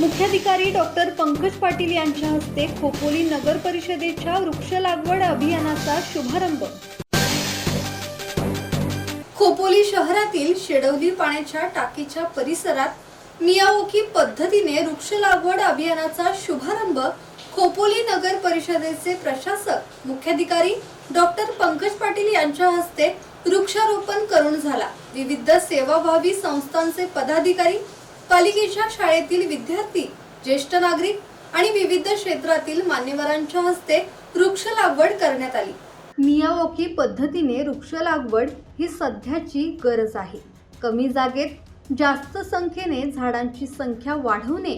मुख्याधिकारी डॉक्टर पंकज पाटील यांच्या हस्ते खोपोली नगर परिषदेच्या वृक्ष लागवड अभियानाचा शुभारंभ. खोपोली शहरातील शेडवली पाण्याच्या टाकीच्या परिसरात मियाओकी पद्धतीने वृक्ष लागवड अभियानाचा शुभारंभ खोपोली नगर परिषदेचे प्रशासक मुख्याधिकारी डॉक्टर पंकज पाटील यांच्या हस्ते वृक्षारोपण करून झाला. विविध सेवाभावी संस्थांचे पदाधिकारी पालिकेच्या शाळेतील विद्यार्थी ज्येष्ठ नागरिक आणि विविध क्षेत्रातील मान्यवरांच्या हस्ते वृक्ष लागवड करण्यात आली. मियावोकी पद्धतीने वृक्ष लागवड ही सध्याची गरज आहे. कमी जागेत जास्त संख्येने झाडांची संख्या वाढवणे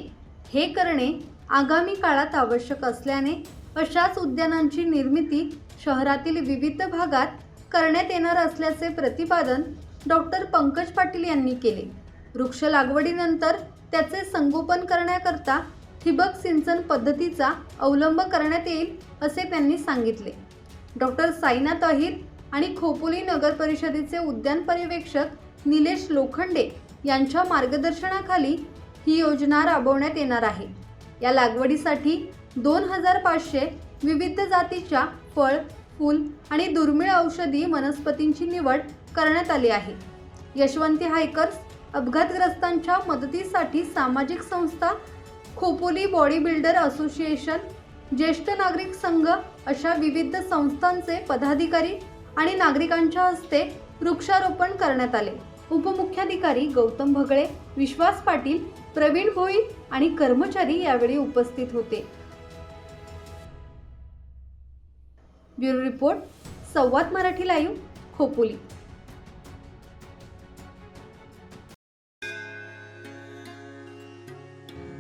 हे करणे आगामी काळात आवश्यक असल्याने अशाच उद्यानांची निर्मिती शहरातील विविध भागात करण्यात येणार असल्याचे प्रतिपादन डॉक्टर पंकज पाटील यांनी केले. वृक्ष लागवडीनंतर त्याचे संगोपन करण्याकरता ठिबक सिंचन पद्धतीचा अवलंब करण्यात येईल असे त्यांनी सांगितले. डॉक्टर साईनाथ अहिर आणि खोपोली नगर परिषदेचे उद्यान पर्यवेक्षक निलेश लोखंडे यांच्या मार्गदर्शनाखाली ही योजना राबवण्यात येणार आहे. या लागवडीसाठी दोन हजार पाचशे विविध जातीच्या फळ फूल आणि दुर्मिळ औषधी वनस्पतींची निवड करण्यात आली आहे. यशवंती हायकर्स अपघातग्रस्तांच्या मदतीसाठी सामाजिक संस्था खोपोली बॉडी बिल्डर असोसिएशन ज्येष्ठ नागरिक संघ अशा विविध संस्थांचे पदाधिकारी आणि नागरिकांच्या हस्ते वृक्षारोपण करण्यात आले. उपमुख्याधिकारी गौतम भगळे विश्वास पाटील प्रवीण भोई आणि कर्मचारी यावेळी उपस्थित होते. Bureau report Samvad Marathi live Khopoli.